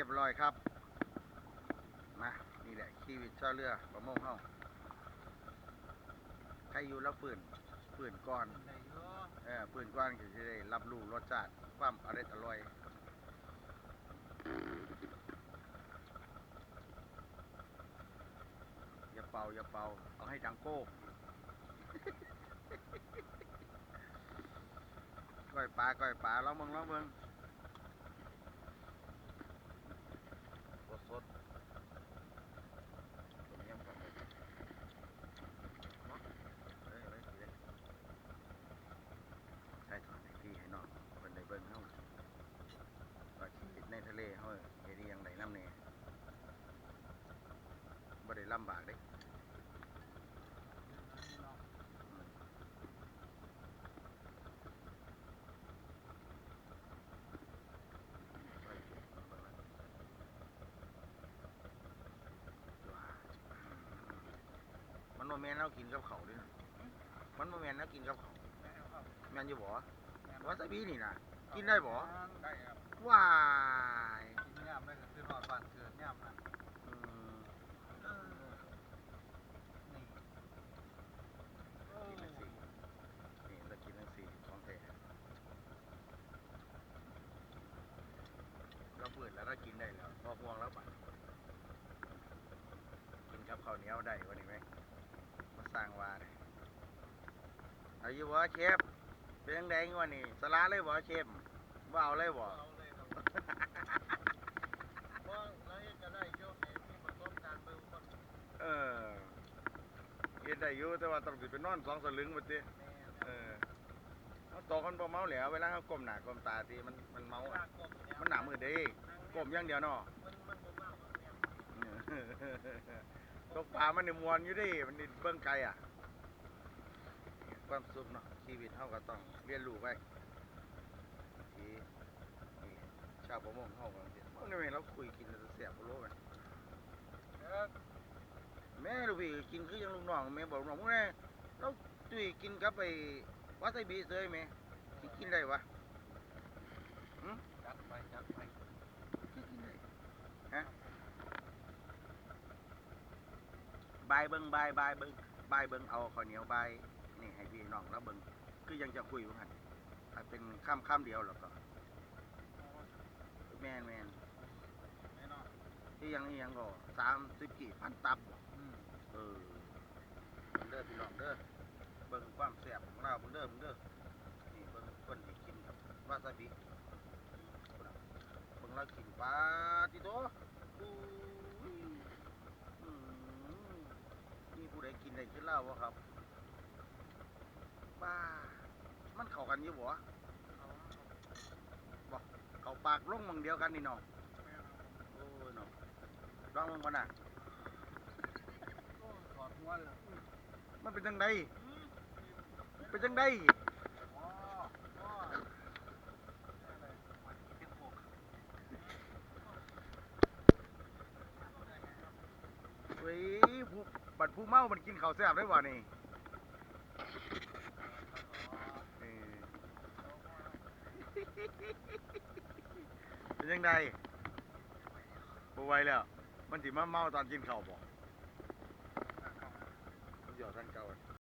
รียบร้อยครับมานี่แหละชีวิตชาวเรือประมงเฮาใครอยู่แล้วปืนปืนก่อนเออปืนก้อนก็จะได้รับรู้รสชาติความอร่อยอร่อยอย่าเป่าอย่าเป่าเอาให้ดังโก้ก้อยปลาก้อยปลาลองเบิ่งลองเบิ่ง สดสดต้มยำก่อนเลยเนาะเอ้ยเอ้ยเอ้ย ใช่ถอนให้พี่ให้น้องเพิ่นได้เบิ่งเฮาว่าชีวิตในทะเลเฮาเฮ็ดอีหยังได้นำแน่บ่ได้ลำบากเด้อืมมันบ่ แม่นเรากินกับข้าวเด้นะมันบ่แม่นเรากินกับข้าวแม่นอยู่บ่วาซาบินี่น่ะกินได้บ่ได้ครับว้ายกินย่ำได้ก็คือหอดบ้านเกิดย่ำนะอืมเออนี่โอ้กินจังซี่นี่แล้วกินจังซี่ของแท้เราเปิดแล้วเรากินได้แล้วพอห่วงแล้วบัดกินกับข้าวเหนียวได้วะนี่แม่งมาสร้างว่าเนี่ยอายุบ่เชฟเป็นจังได๋วะนี่สลาเลยบ่เชฟบ่เอาเลยบ่เอาเลยครับเพราะเราเฮ็ดจะได้โยกให้มีประสบการณ์เบิ่งคนเออเฮ็ดได้อยู่แต่ว่าต้องสิไปนอนสองสลึงบัดติแม่เออเขาตอกันบ่เมาแหล้วเวลาเขาก้มหน้าก้มตาทีมันมันเมาเวอะลากบเยมันหนามือเด้ก้มอย่างเดียวเนาะมันมันบ่เมาครับเนี่ยต กปลามันนี่มวนอยู่เดิมันนี่เบิ่งไกลอะ ความสุขเนาะชีวิตเฮาก็ต้องเรียนรู้ไปที่นี่ชาวประมงเฮาก็สิบ่ได้แม่นเราคุยกินแล้วแซ่บบ่รู้แม่นเออแม่ลูกพี่กินคือยังลูกน้องแม่บอกลูกน้องแม่เราตุ้ยกินกับไอ้วาซาบิเซยแม่สิกินได้วะจัดไปจัดไปสิกินได้ฮะ บายเบิ่งบายบายเบิ่งบายเบิ่งเอาข้าวเหนียวบายนี่ให้พี่น้องแล้วเบิ่งคือยังจะคุยว่าหันถ้าเป็นข้ามข้ามเดียวแล้วก็แมนแมนแน่นอนที่ยังนี่ยังก็สามสิบกี่พันตับเออเด้อพี่น้องเด้อเบิ่งความแซ่บของเราเบิ่งเด้อเบิ่งเด้อนี่เบิ่งคนที่กินกับวาซาบิเบิ่งเรากินปลาติโตอู้ยอืมนี่ผู้ใดกินได้กินเหล้าบ่ครับบ้ามันเข้ากันอยู่บ่เอาเข้าปากลงหมองเดียวกันนี่น้องแม่นครับโอ้ยน้องลองมึงก่อนน่ะโอ้ถอดหัวเลยอืมมันเป็นจังไดอืมเป็นจังไดูบัดผู้เมามันกินข้าวแซ่บได้ว่านี่เป็นยังไงบ่ไหวแล้ว มันสิมาเมาตอนกินข้าวบ่เดี๋ยวท่านเก่าอ